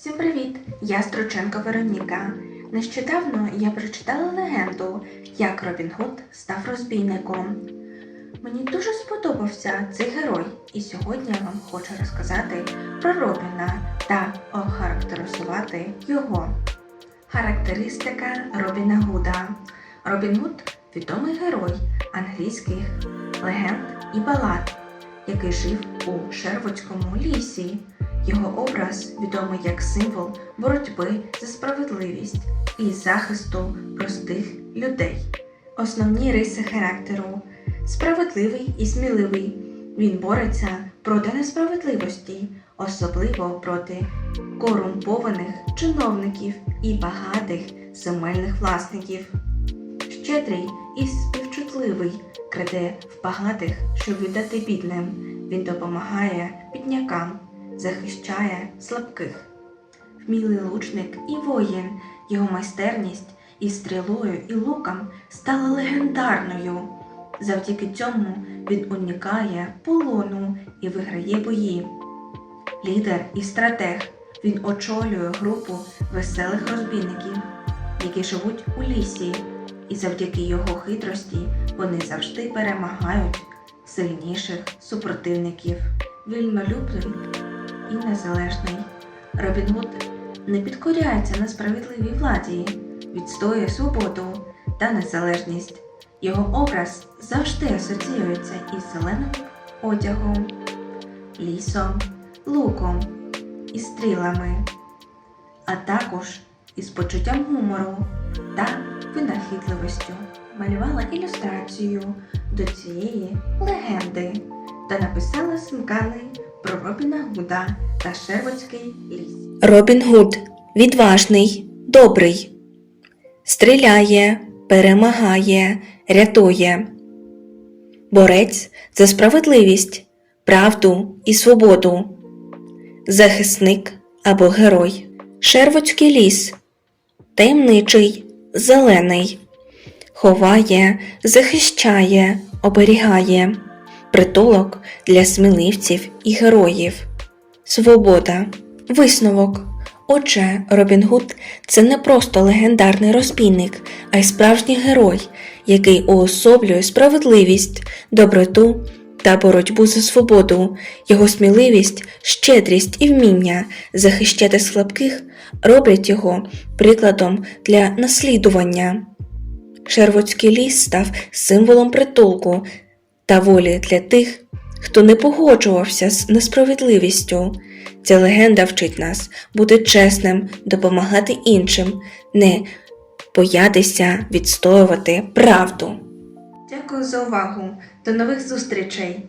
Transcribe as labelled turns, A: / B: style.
A: Всім привіт! Я Строченко Вероніка. Нещодавно я прочитала легенду, як Робін Гуд став розбійником. Мені дуже сподобався цей герой, і сьогодні я вам хочу розказати про Робіна та охарактеризувати його. Характеристика Робіна Гуда. Робін Гуд відомий герой англійських легенд і балад, який жив у Шервудському лісі. Його образ відомий як символ боротьби за справедливість і захисту простих людей. Основні риси характеру справедливий і сміливий. Він бореться проти несправедливості, особливо проти корумпованих чиновників і багатих земельних власників. Щедрий і співчутливий краде в багатих, щоб віддати бідним. Він допомагає біднякам захищає слабких. Вмілий лучник і воїн, його майстерність із стрілою і луком стала легендарною. Завдяки цьому він уникає полону і виграє бої. Лідер і стратег. Він очолює групу веселих розбійників, які живуть у лісі, і завдяки його хитрості вони завжди перемагають сильніших супротивників. Вільнолюбний і незалежний. Робін Гуд не підкоряється несправедливій владі, відстоює свободу та незалежність. Його образ завжди асоціюється із зеленим одягом, лісом, луком і стрілами, а також із почуттям гумору та винахідливістю. Малювала ілюстрацію до цієї легенди та написала синкани про Робіна Гуда та Шервудський ліс.
B: Робін Гуд відважний, добрий, стріляє, перемагає, рятує. Борець за справедливість, правду і свободу. Захисник або герой. Шервудський ліс. Таємничий, зелений. Ховає, захищає, оберігає. Притулок для сміливців і героїв. Свобода. Висновок. Отже, Робін Гуд це не просто легендарний розбійник, а й справжній герой, який уособлює справедливість, доброту та боротьбу за свободу. Його сміливість, щедрість і вміння захищати слабких роблять його прикладом для наслідування. Шервудський ліс став символом притулку та волі для тих, хто не погоджувався з несправедливістю. Ця легенда вчить нас бути чесним, допомагати іншим, не боятися відстоювати правду.
A: Дякую за увагу. До нових зустрічей!